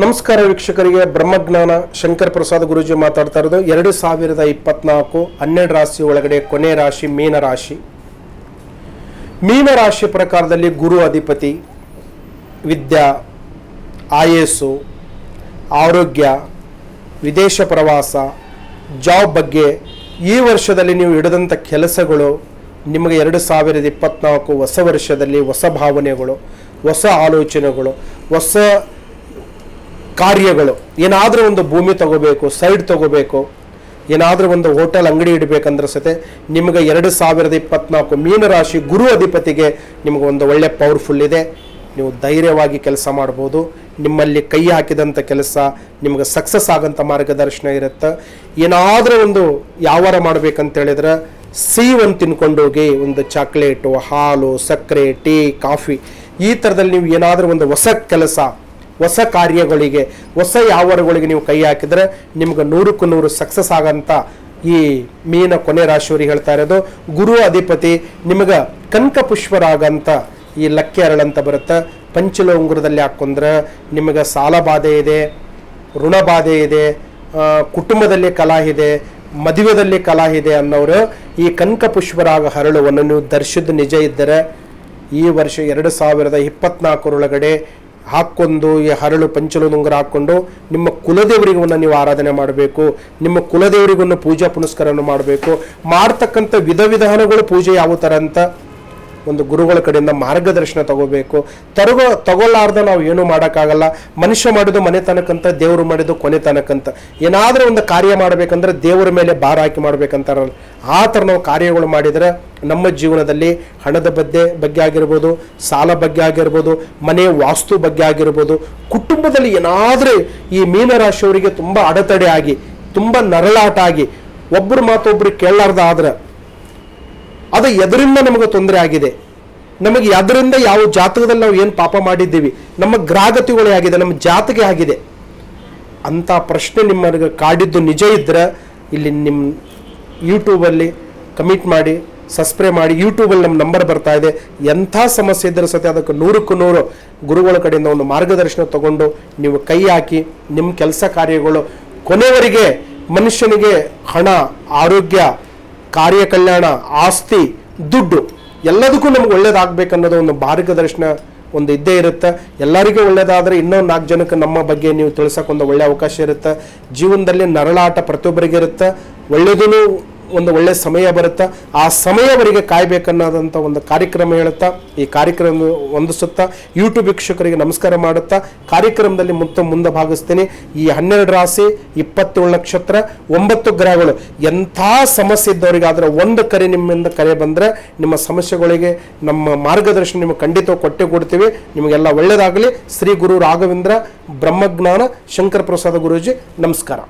ನಮಸ್ಕಾರ ವೀಕ್ಷಕರಿಗೆ, ಬ್ರಹ್ಮಜ್ಞಾನ ಶಂಕರ್ ಪ್ರಸಾದ್ ಗುರುಜಿ ಮಾತಾಡ್ತಾ ಇರೋದು. ಎರಡು ಸಾವಿರದ ಇಪ್ಪತ್ನಾಲ್ಕು ಹನ್ನೆರಡು ರಾಶಿ ಒಳಗಡೆ ಕೊನೆ ರಾಶಿ ಮೀನ ರಾಶಿ. ಮೀನ ರಾಶಿ ಪ್ರಕಾರದಲ್ಲಿ ಗುರು ಅಧಿಪತಿ, ವಿದ್ಯಾ, ಆಯಸ್ಸು, ಆರೋಗ್ಯ, ವಿದೇಶ ಪ್ರವಾಸ, ಜಾಬ್ ಬಗ್ಗೆ ಈ ವರ್ಷದಲ್ಲಿ ನೀವು ಹಿಡಿದಂಥ ಕೆಲಸಗಳು ನಿಮಗೆ ಎರಡು ಸಾವಿರದ ಇಪ್ಪತ್ನಾಲ್ಕು ಹೊಸ ವರ್ಷದಲ್ಲಿ ಹೊಸ ಭಾವನೆಗಳು, ಹೊಸ ಆಲೋಚನೆಗಳು, ಹೊಸ ಕಾರ್ಯಗಳು. ಏನಾದರೂ ಒಂದು ಭೂಮಿ ತಗೋಬೇಕು, ಸೈಡ್ ತಗೋಬೇಕು, ಏನಾದರೂ ಒಂದು ಹೋಟೆಲ್ ಅಂಗಡಿ ಇಡಬೇಕಂದ್ರೆ ಸತೆ, ನಿಮಗೆ ಎರಡು ಸಾವಿರದ ಇಪ್ಪತ್ನಾಲ್ಕು ಮೀನರಾಶಿ ಗುರು ಅಧಿಪತಿಗೆ ನಿಮಗೆ ಒಂದು ಒಳ್ಳೆ ಪವರ್ಫುಲ್ ಇದೆ. ನೀವು ಧೈರ್ಯವಾಗಿ ಕೆಲಸ ಮಾಡ್ಬೋದು. ನಿಮ್ಮಲ್ಲಿ ಕೈ ಹಾಕಿದಂಥ ಕೆಲಸ ನಿಮಗೆ ಸಕ್ಸಸ್ ಆಗಂಥ ಮಾರ್ಗದರ್ಶನ ಇರುತ್ತೆ. ಏನಾದರೂ ಒಂದು ಯಾವಾರ ಮಾಡ್ಬೇಕಂತ ಹೇಳಿದ್ರೆ ಒಂದು ತಿನ್ಕೊಂಡೋಗಿ ಒಂದು ಚಾಕ್ಲೇಟು ಹಾಲು, ಸಕ್ಕರೆ ಟೀ ಕಾಫಿ ಈ ಥರದಲ್ಲಿ ನೀವು ಏನಾದರೂ ಒಂದು ಹೊಸ ಕೆಲಸ ಹೊಸ ಕಾರ್ಯಗಳಿಗೆ, ಹೊಸ ಯಾವರುಗಳಿಗೆ ನೀವು ಕೈ ಹಾಕಿದ್ರೆ ನಿಮ್ಗೆ ನೂರಕ್ಕೂ ನೂರು ಸಕ್ಸಸ್ ಆಗಂತ ಈ ಮೀನ ಕೊನೆ ರಾಶಿಯವರಿಗೆ ಹೇಳ್ತಾ ಇರೋದು. ಗುರು ಅಧಿಪತಿ ನಿಮಗೆ ಕನಕ ಪುಷ್ಪರಾಗಂತ ಈ ಲಕ್ಕಿ ಅರಳಂತ ಬರುತ್ತೆ. ಪಂಚಲ ಉಂಗುರದಲ್ಲಿ ಹಾಕೊಂಡ್ರೆ ನಿಮಗೆ ಸಾಲ ಬಾಧೆ ಇದೆ, ಋಣ ಬಾಧೆ ಇದೆ ಕುಟುಂಬದಲ್ಲಿ ಕಲಾ ಇದೆ, ಮದುವೆದಲ್ಲಿ ಕಲಾ ಇದೆ ಅನ್ನೋರು ಈ ಕನಕ ಪುಷ್ಪರಾಗ ಹರಳುವನ್ನು ನೀವು ದರ್ಶಿದ್ದು ನಿಜ ಇದ್ದರೆ ಈ ವರ್ಷ ಎರಡು ಸಾವಿರದ ಇಪ್ಪತ್ನಾಲ್ಕರೊಳಗಡೆ ಹಾಕ್ಕೊಂಡು ಈ ಹರಳು ಪಂಚಲು ನುಂಗರ ಹಾಕ್ಕೊಂಡು ನಿಮ್ಮ ಕುಲದೇವರಿಗೂ ನೀವು ಆರಾಧನೆ ಮಾಡಬೇಕು. ನಿಮ್ಮ ಕುಲದೇವರಿಗನ್ನು ಪೂಜಾ ಪುನಸ್ಕಾರವನ್ನು ಮಾಡಬೇಕು. ಮಾಡ್ತಕ್ಕಂಥ ವಿಧ ವಿಧಾನಗಳು ಪೂಜೆ ಯಾವ ಥರ ಅಂತ ಒಂದು ಗುರುಗಳ ಕಡೆಯಿಂದ ಮಾರ್ಗದರ್ಶನ ತಗೋಬೇಕು. ತರಗೋ, ತಗೊಳ್ಳಾರ್ದ ನಾವು ಏನು ಮಾಡೋಕ್ಕಾಗಲ್ಲ. ಮನುಷ್ಯ ಮಾಡಿದ್ದು ಮನೆ ತನಕಂತ, ದೇವರು ಮಾಡಿದ್ದು ಕೊನೆ ತನಕಂತ. ಏನಾದರೂ ಒಂದು ಕಾರ್ಯ ಮಾಡಬೇಕಂದ್ರೆ ದೇವರ ಮೇಲೆ ಭಾರ ಹಾಕಿ ಮಾಡ್ಬೇಕಂತಾರಲ್ಲ. ಆ ಥರ ನಾವು ಕಾರ್ಯಗಳು ಮಾಡಿದರೆ ನಮ್ಮ ಜೀವನದಲ್ಲಿ ಹಣದ ಬಗ್ಗೆ ಬಗ್ಗೆ ಆಗಿರ್ಬೋದು, ಸಾಲ ಬಗ್ಗೆ ಆಗಿರ್ಬೋದು, ಮನೆ ವಾಸ್ತು ಬಗ್ಗೆ ಆಗಿರ್ಬೋದು, ಕುಟುಂಬದಲ್ಲಿ ಏನಾದರೂ ಈ ಮೀನರಾಶಿಯವರಿಗೆ ತುಂಬ ಅಡೆತಡೆ ಆಗಿ, ತುಂಬ ನರಳಾಟ ಆಗಿ ಒಬ್ಬರು ಮಾತೊಬ್ಬರು ಕೇಳಲಾರ್ದ ಆದ್ರೆ ಅದು ಎದರಿಂದ ನಮಗೆ ತೊಂದರೆ ಆಗಿದೆ. ನಮಗೆ ಅದರಿಂದ ಯಾವ ಜಾತಕದಲ್ಲಿ ನಾವು ಏನು ಪಾಪ ಮಾಡಿದ್ದೀವಿ, ನಮ್ಮ ಗ್ರಾಗತಿಗಳೇ ಆಗಿದೆ, ನಮ್ಮ ಜಾತಕೆ ಆಗಿದೆ. ಅಂಥ ಪ್ರಶ್ನೆ ನಿಮ್ಮನಿಗೆ ಕಾಡಿದ್ದು ನಿಜ ಇದ್ದರೆ ಇಲ್ಲಿ ನಿಮ್ಮ ಯೂಟ್ಯೂಬಲ್ಲಿ ಕಮಿಟ್ ಮಾಡಿ, ಸಬ್ಸ್ಕ್ರೈಬ್ ಮಾಡಿ, ಯೂಟ್ಯೂಬಲ್ಲಿ ನಮ್ಮ ನಂಬರ್ ಬರ್ತಾ ಇದೆ. ಎಂಥ ಸಮಸ್ಯೆ ಇದ್ದರೆ ಸತ್ಯ, ಅದಕ್ಕೆ ನೂರಕ್ಕೂ ನೂರು ಗುರುಗಳ ಕಡೆಯಿಂದ ಒಂದು ಮಾರ್ಗದರ್ಶನ ತಗೊಂಡು ನೀವು ಕೈ ಹಾಕಿ ನಿಮ್ಮ ಕೆಲಸ ಕಾರ್ಯಗಳು ಕೊನೆವರೆಗೆ ಮನುಷ್ಯನಿಗೆ ಹಣ, ಆರೋಗ್ಯ ಕಾರ್ಯ ಕಲ್ಯಾಣ ಆಸ್ತಿ, ದುಡ್ಡು ಎಲ್ಲದಕ್ಕೂ ನಮ್ಗೆ ಒಳ್ಳೇದಾಗಬೇಕನ್ನೋದು ಒಂದು ಮಾರ್ಗದರ್ಶನ ಒಂದು ಇದ್ದೇ ಇರುತ್ತೆ. ಎಲ್ಲರಿಗೂ ಒಳ್ಳೇದಾದರೆ ಇನ್ನೊಂದು ನಾಲ್ಕು ಜನಕ್ಕೆ ನಮ್ಮ ಬಗ್ಗೆ ನೀವು ತಿಳ್ಸಕ್ಕೆ ಒಂದು ಒಳ್ಳೆ ಅವಕಾಶ ಇರುತ್ತೆ. ಜೀವನದಲ್ಲಿ ನರಳಾಟ ಪ್ರತಿಯೊಬ್ಬರಿಗಿರುತ್ತೆ. ಒಳ್ಳೆಯದೂ ಒಂದು ಒಳ್ಳೆ ಸಮಯ ಬರುತ್ತಾ, ಆ ಸಮಯವರೆಗೆ ಕಾಯ್ಬೇಕನ್ನೋದಂಥ ಒಂದು ಕಾರ್ಯಕ್ರಮ ಹೇಳುತ್ತಾ, ಈ ಕಾರ್ಯಕ್ರಮ ಹೊಂದಿಸುತ್ತಾ ಯೂಟ್ಯೂಬ್ ವೀಕ್ಷಕರಿಗೆ ನಮಸ್ಕಾರ ಮಾಡುತ್ತಾ, ಕಾರ್ಯಕ್ರಮದಲ್ಲಿ ಮುತ್ತ ಮುಂದೆ ಭಾಗಿಸ್ತೀನಿ. ಈ ಹನ್ನೆರಡು ರಾಶಿ, ಇಪ್ಪತ್ತೇಳು ನಕ್ಷತ್ರ, ಒಂಬತ್ತು ಗ್ರಹಗಳು, ಎಂಥ ಸಮಸ್ಯೆ ಇದ್ದವರಿಗಾದ್ರೆ ಒಂದು ಕರೆ ನಿಮ್ಮಿಂದ ಕರೆ ಬಂದರೆ ನಿಮ್ಮ ಸಮಸ್ಯೆಗಳಿಗೆ ನಮ್ಮ ಮಾರ್ಗದರ್ಶನ ನಿಮಗೆ ಖಂಡಿತ ಕೊಟ್ಟೆ ಕೊಡ್ತೀವಿ. ನಿಮಗೆಲ್ಲ ಒಳ್ಳೆಯದಾಗಲಿ ಶ್ರೀ ಗುರು ರಾಘವೇಂದ್ರ, ಬ್ರಹ್ಮಜ್ಞಾನ, ಶಂಕರ ಪ್ರಸಾದ ಗುರೂಜಿ, ನಮಸ್ಕಾರ.